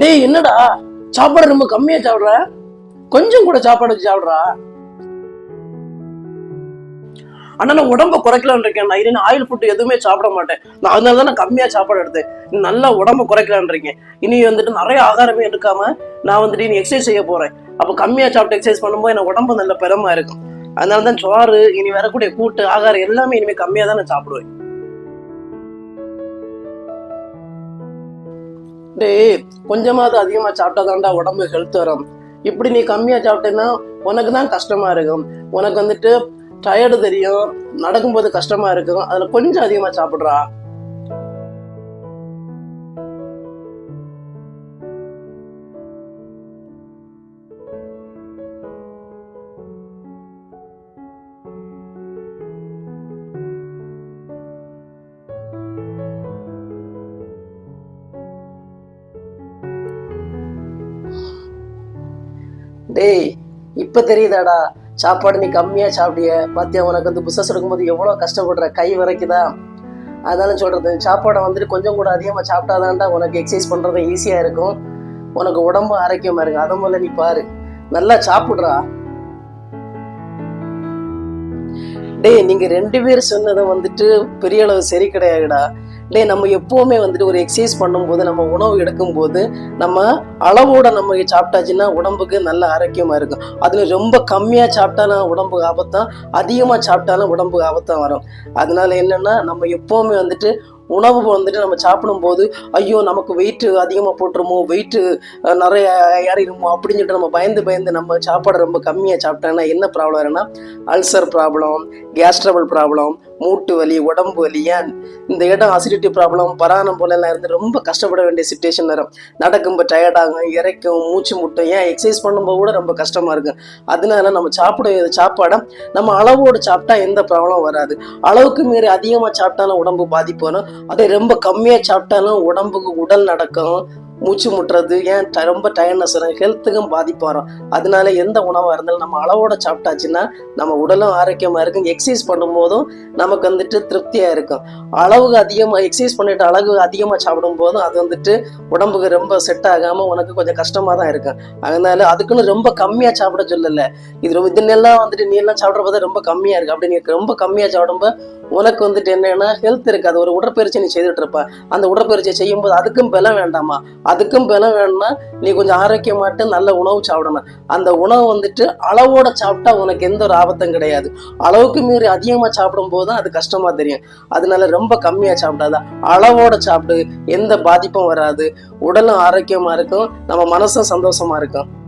டேய் என்னடா? சாப்பாடு ரொம்ப கம்மியா சாப்பிடுற? கொஞ்சம் கூட சாப்பாடு வச்சு சாப்பிடுறா? ஆனா நான் உடம்ப குறைக்கலான் இருக்கேன். நான் இனி ஆயில் ஃபுட் எதுவுமே சாப்பிட மாட்டேன். நான் அதனால தான் நான் கம்மியா சாப்பாடு எடுத்தேன். நீ நல்லா உடம்ப குறைக்கலான் இருக்கேன். இனி வந்துட்டு நிறைய ஆகாரமே எடுக்காம நான் வந்துட்டு இனி எக்ஸசைஸ் செய்ய போறேன். அப்போ கம்மியா சாப்பிட்டு எக்ஸசைஸ் பண்ணும்போது எனக்கு உடம்பு நல்ல பெருமா இருக்கும். அதனால தான் சோறு இனி வரக்கூடிய கூட்டு ஆகாரம் எல்லாமே இனிமே கம்மியா தான் நான் சாப்பிடுவேன். டேய் கொஞ்சமாவது அதிகமா சாப்பிட்டாதான்டா உடம்பு ஹெல்த் வரும். இப்படி நீ கம்மியாக சாப்பிட்டேன்னா உனக்கு தான் கஷ்டமாக இருக்கும். உனக்கு வந்துட்டு டயர்டு தெரியும் நடக்கும்போது கஷ்டமாக இருக்கும். அதில் கொஞ்சம் அதிகமாக சாப்பிட்றா. டேய் இப்போ தெரியுதாடா? சாப்பாடு நீ கம்மியாக சாப்பிடிய. பாத்தியா உனக்கு வந்து புசஸ் எடுக்கும்போது எவ்வளோ கஷ்டப்படுற? கை வரைக்குதா? அதனால சொல்கிறது சாப்பாடை வந்துட்டு கொஞ்சம் கூட அதிகமாக சாப்பிட்டாதான்டா உனக்கு எக்ஸசைஸ் பண்ணுறது ஈஸியாக இருக்கும். உனக்கு உடம்பு ஆரோக்கியமாக இருக்கும். அதை முதல்ல நீ பாரு. நல்லா சாப்பிட்றா. டேய் நீங்கள் ரெண்டு பேர் சொன்னதை வந்துட்டு பெரிய அளவு சரி கிடையாதுடா. இல்லை நம்ம எப்போவுமே வந்துட்டு ஒரு எக்ஸசைஸ் பண்ணும்போது நம்ம உணவு எடுக்கும்போது நம்ம அளவோட நம்ம சாப்பிட்டாச்சுன்னா உடம்புக்கு நல்ல ஆரோக்கியமாக இருக்கும். அதில் ரொம்ப கம்மியாக சாப்பிட்டாலும் உடம்புக்கு ஆபத்தான் அதிகமாக சாப்பிட்டாலும் உடம்புக்கு ஆபத்தான் வரும். அதனால என்னன்னா நம்ம எப்போவுமே வந்துட்டு உணவு வந்துட்டு நம்ம சாப்பிடும்போது ஐயோ நமக்கு வெயிட்டு அதிகமாக போட்டுருமோ வெயிட்டு நிறைய ஏறிடுமோ அப்படின்னு சொல்லிட்டு நம்ம பயந்து பயந்து நம்ம சாப்பாடு ரொம்ப கம்மியாக சாப்பிட்டோன்னா என்ன ப்ராப்ளம் வரும்னா அல்சர் ப்ராப்ளம் கேஸ்ட்ரபிள் ப்ராப்ளம் மூட்டு வலி உடம்பு வலி ஏன்? இந்த இடம் அசிடிட்டி ப்ராப்ளம் பராணம் போல எல்லாம் இருந்து ரொம்ப கஷ்டப்பட வேண்டிய சுச்சுவேஷன் வரும் நடக்கும்போது டயர்டாகும் இறைக்கும் மூச்சு முட்டும் ஏன்? எக்ஸசைஸ் பண்ணும்போது கூட ரொம்ப கஷ்டமா இருக்கும். அதனால நம்ம சாப்பிட சாப்பாடை நம்ம அளவோடு சாப்பிட்டா எந்த ப்ராப்ளம் வராது. அளவுக்கு மீறி அதிகமாக சாப்பிட்டாலும் உடம்பு பாதிப்பு வரும். அதே ரொம்ப கம்மியாக சாப்பிட்டாலும் உடம்புக்கு உடல் நடக்கும். மூச்சு முட்டுறது ஏன் ட- ரொம்ப டயர்னஸ் வரும் ஹெல்த்துக்கும் பாதிப்பு வரும். அதனால எந்த உணவாக இருந்தாலும் நம்ம அளவோட சாப்பிட்டாச்சுன்னா நம்ம உடலும் ஆரோக்கியமாக இருக்கும். எக்ஸசைஸ் பண்ணும்போதும் நமக்கு வந்துட்டு திருப்தியாக இருக்கும். அளவுக்கு அதிகமாக எக்ஸசைஸ் பண்ணிட்டு அளவு அதிகமாக சாப்பிடும் போதும் அது வந்துட்டு உடம்புக்கு ரொம்ப செட் ஆகாமல் உனக்கு கொஞ்சம் கஷ்டமாக தான் இருக்கும். அதனால அதுக்குன்னு ரொம்ப கம்மியாக சாப்பிட சொல்லல. இது ரொம்ப இதுன்னெல்லாம் வந்துட்டு நீ எல்லாம் சாப்பிட்ற பார்த்தா ரொம்ப கம்மியாக இருக்கு. அப்படி நீ ரொம்ப கம்மியாக சாப்பிடும்போது உனக்கு வந்துட்டு என்னென்னா ஹெல்த் இருக்காது. ஒரு உடற்பயிற்சி நீ செய்துட்டு இருப்ப. அந்த உடற்பயிற்சியை செய்யும்போது அதுக்கும் பலம் வேண்டாமா? அதுக்கும் பலம் வேணும்னா நீ கொஞ்சம் ஆரோக்கியமாட்டு நல்ல உணவு சாப்பிடணும். அந்த உணவு வந்துட்டு அளவோட சாப்பிட்டா உனக்கு எந்த ஒரு ஆபத்தும் கிடையாது. அளவுக்கு மீறி அதிகமாக சாப்பிடும் போது தான் அது கஷ்டமாக தெரியும். அதனால ரொம்ப கம்மியாக சாப்பிடாத. அளவோட சாப்பிடு. எந்த பாதிப்பும் வராது. உடலும் ஆரோக்கியமாக இருக்கும். நம்ம மனசும் சந்தோஷமாக இருக்கும்.